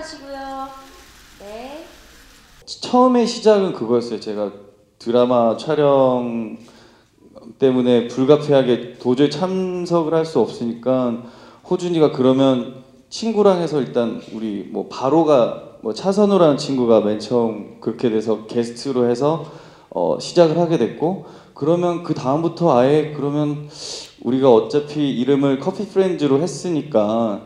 바라시고요. 네. 처음에 시작은 그거였어요. 제가 드라마 촬영 때문에 불가피하게 도저히 참석을 할 수 없으니까 호준이가 그러면 친구랑 해서 일단 우리 뭐 바로가 뭐 차선우라는 친구가 맨 처음 그렇게 돼서 게스트로 해서 어 시작을 하게 됐고 그러면 그 다음부터 아예 그러면 우리가 어차피 이름을 커피 프렌즈로 했으니까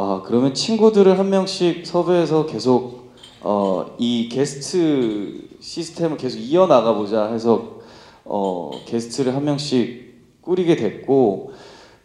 아 그러면 친구들을 한 명씩 섭외해서 계속 어, 이 게스트 시스템을 계속 이어나가 보자 해서 어, 게스트를 한 명씩 꾸리게 됐고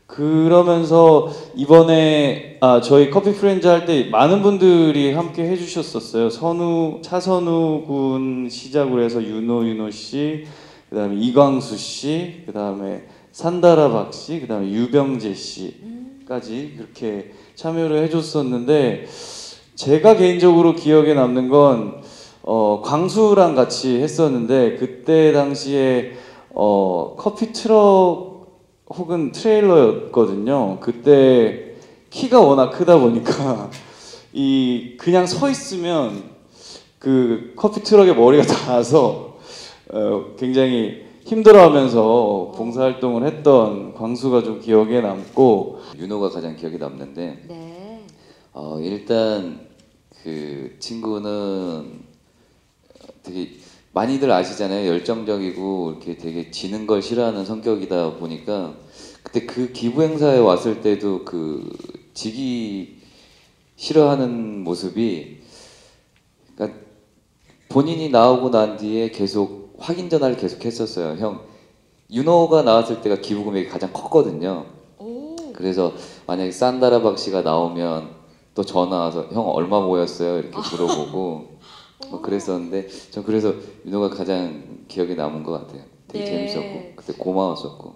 그러면서 이번에 아 저희 커피 프렌즈 할 때 많은 분들이 함께 해주셨었어요. 선우 차선우 군 시작으로 해서 윤호 윤호 씨, 그다음에 이광수 씨, 그다음에 산다라 박 씨, 그다음에 유병재 씨 까지 그렇게 참여를 해줬었는데 제가 개인적으로 기억에 남는 건 어, 광수랑 같이 했었는데 그때 당시에 어, 커피 트럭 혹은 트레일러였거든요. 그때 키가 워낙 크다 보니까 이 그냥 서 있으면 그 커피 트럭에 머리가 닿아서 어, 굉장히 힘들어하면서 봉사활동을 했던 광수가 좀 기억에 남고 윤호가 가장 기억에 남는데 네. 어, 일단 그 친구는 되게 많이들 아시잖아요 열정적이고 이렇게 되게 지는 걸 싫어하는 성격이다 보니까 그때 그 기부 행사에 왔을 때도 그 지기 싫어하는 모습이 그러니까 본인이 나오고 난 뒤에 계속 확인 전화를 계속 했었어요. 형 윤호가 나왔을 때가 기부 금액이 가장 컸거든요. 오. 그래서 만약에 산다라박 씨가 나오면 또 전화 와서 형 얼마 모였어요? 이렇게 물어보고. 뭐 그랬었는데 전 그래서 윤호가 가장 기억에 남은 것 같아요. 되게 네. 재밌었고 그때 고마웠었고